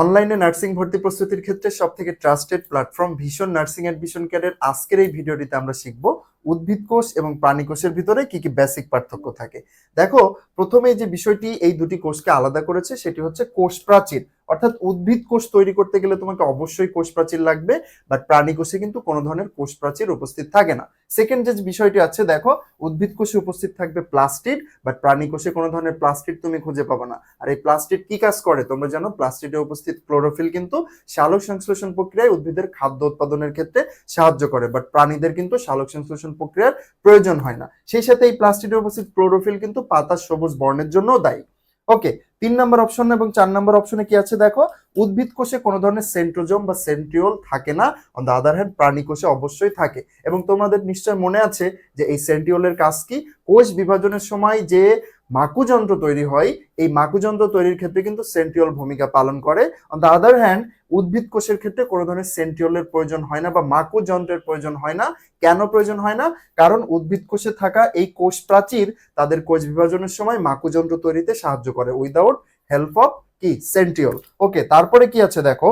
অনলাইনে নার্সিং ভর্তি প্রস্তুতির ক্ষেত্রে সব থেকে ট্রাস্টেড প্ল্যাটফর্ম ভীষণ নার্সিং অ্যাডমিশন কেয়ারের আজকের এই ভিডিওটিতে আমরা শিখব উদ্ভিদ কোষ এবং প্রাণী কোষের ভিতরে কি কি বেসিক পার্থক্য থাকে। দেখো, প্রথমে যে বিষয়টি এই দুটি কোষকে আলাদা করেছে সেটি হচ্ছে কোষ প্রাচীর অর্থাৎ উদ্ভিদ কোষ তৈরি করতে গেলে তোমাকে অবশ্যই কোষ প্রাচীর লাগবে বাট প্রাণী কোষে কিন্তু কোনো ধরনের কোষ প্রাচীর উপস্থিত থাকে না। সেকেন্ড যে বিষয়টি আছে, দেখো, উদ্ভিদ কোষে উপস্থিত থাকবে প্লাস্টিড বাট প্রাণী কোষে কোনো ধরনের প্লাস্টিড তুমি খুঁজে পাবে না। আর এই প্লাস্টিড কি কাজ করে? তোমরা জানো, প্লাস্টিডে উপস্থিত ক্লোরোফিল কিন্তু সালোক সংশ্লেষণ প্রক্রিয়ায় উদ্ভিদের খাদ্য উৎপাদনের ক্ষেত্রে সাহায্য করে বাট প্রাণীদের কিন্তু সালোক সংশ্লেষণ প্রক্রিয়ার প্রয়োজন হয় না। সেই সাথে এই প্লাস্টিডে উপস্থিত ক্লোরোফিল কিন্তু পাতার সবুজ বর্ণের জন্যও দায়ী। ওকে তিন নম্বর অপশন এবং চার নম্বর অপশনে কি আছে দেখো? উদ্ভিদ কোষে কোনো ধরনের সেন্ট্রোজম বা সেন্ট্রিওল থাকে না। অন দ্য আদার হ্যান্ড প্রাণী কোষে অবশ্যই থাকে। এবং তোমাদের নিশ্চয় মনে আছে যে এই সেন্ট্রিওলের কাজ কি? কোষ বিভাজনের সময় যে মাকুযন্ত্র তৈরি হয়। এই মাকুযন্ত্র তৈরির ক্ষেত্রে কিন্তু সেন্ট্রিওল ভূমিকা পালন করে। অন দ্য আদার হ্যান্ড উদ্ভিদ কোষের ক্ষেত্রে কোনো ধরনের সেন্ট্রিওলের প্রয়োজন হয় না বা মাকু যন্ত্রের প্রয়োজন হয় না। কেন প্রয়োজন হয় না? কারণ উদ্ভিদ কোষে থাকা এই কোষ প্রাচীর তাদের কোষ বিভাজনের সময় মাকু যন্ত্র তৈরিতে সাহায্য করে। উইদাউট হেল্প অফ কি? সেন্ট্রিওল। ওকে তারপরে কি আছে দেখো?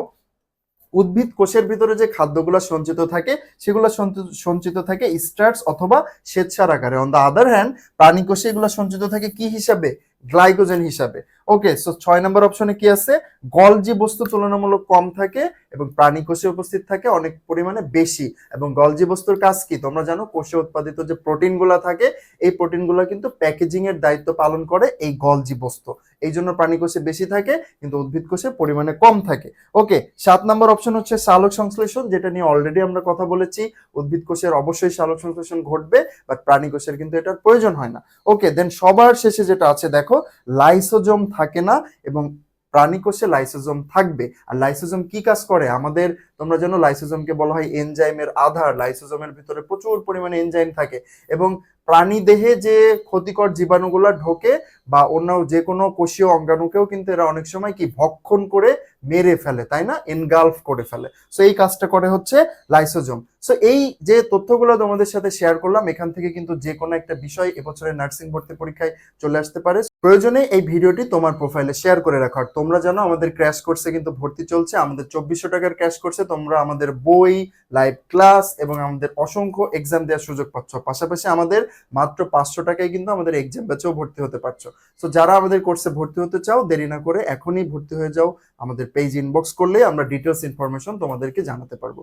উদ্ভিদ কোষের ভিতরে যে খাদ্যগুলো সঞ্চিত থাকে, সেগুলো সঞ্চিত- থাকে স্ট্রাটস অথবা স্বেচ্ছার আকারে। অন দ্য আদার হ্যান্ড প্রাণী কোষে এগুলো সঞ্চিত থাকে কি হিসাবে? গ্লাইকোজেন হিসাবে। ওকে সো ছয় নম্বর অপশনে কি আছে? গলজি বস্তু তুলনামূলক কম থাকে এবং প্রাণী কোষে উপস্থিত থাকে অনেক পরিমাণে বেশি। এবং গলজি বস্তুর কাজ কি? তোমরা জানো, কোষে উৎপাদিত যে প্রোটিনগুলো থাকে, এই প্রোটিনগুলো কিন্তু প্যাকেজিং এর দায়িত্ব পালন করে এই গলজি বস্তু। এই জন্য প্রাণী কোষে বেশি থাকে, কিন্তু উদ্ভিদ কোষে পরিমাণে কম থাকে। ওকে, সাত নম্বর অপশন হচ্ছে সালোক সংশ্লেষণ, যেটা নিয়ে অলরেডি আমরা কথা বলেছি। উদ্ভিদ কোষের অবশ্যই সালোক সংশ্লেষণ ঘটবে বাট প্রাণী কোষের কিন্তু এটার প্রয়োজন হয় না। ওকে দেন সবার শেষে যেটা আছে, দেখো লাইসোজোম থাকে না এবং প্রাণী কোষে লাইসোজোম থাকবে। আর লাইসোজম কি কাজ করে? আমাদের তোমরা জানো লাইসোজোমকে বলা হয় এনজাইমের আধার। লাইসোজোমের ভিতরে প্রচুর পরিমাণে এনজাইম থাকে এবং প্রাণী দেহে যে ক্ষতিকর জীবাণুগুলো ঢোকে বা অন্য যে কোনো কোষীয় অঙ্গাণুকেও কিন্তু এরা অনেক সময় কি ভক্ষণ করে মেরে ফেলে, তাই না? এনগালফ করে ফেলে। সো এই কাজটা করে হচ্ছে লাইসোজোম। সো এই যে তথ্যগুলো তোমাদের সাথে শেয়ার করলাম, এখান থেকে কিন্তু যে কোনো একটা বিষয় এবছরের নার্সিং ভর্তি পরীক্ষায় চলে আসতে পারে। প্রয়োজনে এই ভিডিওটি তোমার প্রোফাইলে শেয়ার করে রাখো। আর তোমরা জানো আমাদের ক্র্যাশ কোর্সে কিন্তু ভর্তি চলছে, আমাদের চব্বিশশো টাকার ক্র্যাশ কোর্সে তোমরা আমাদের বই লাইভ ক্লাস এবং আমাদের অসংখ্য এক্সাম দেওয়ার সুযোগ পাচ্ছ। পাশাপাশি আমাদের মাত্র পাঁচশো টাকায় কিন্তু আমাদের এক্সাম ব্যাচেও ভর্তি হতে পারছ। সো যারা আমাদের কোর্সে ভর্তি হতে চাও, দেরি না করে এখনই ভর্তি হয়ে যাও আমাদের পেজ ইনবক্স করলে আমরা ডিটেলস ইনফরমেশন তোমাদেরকে জানাতে পারব।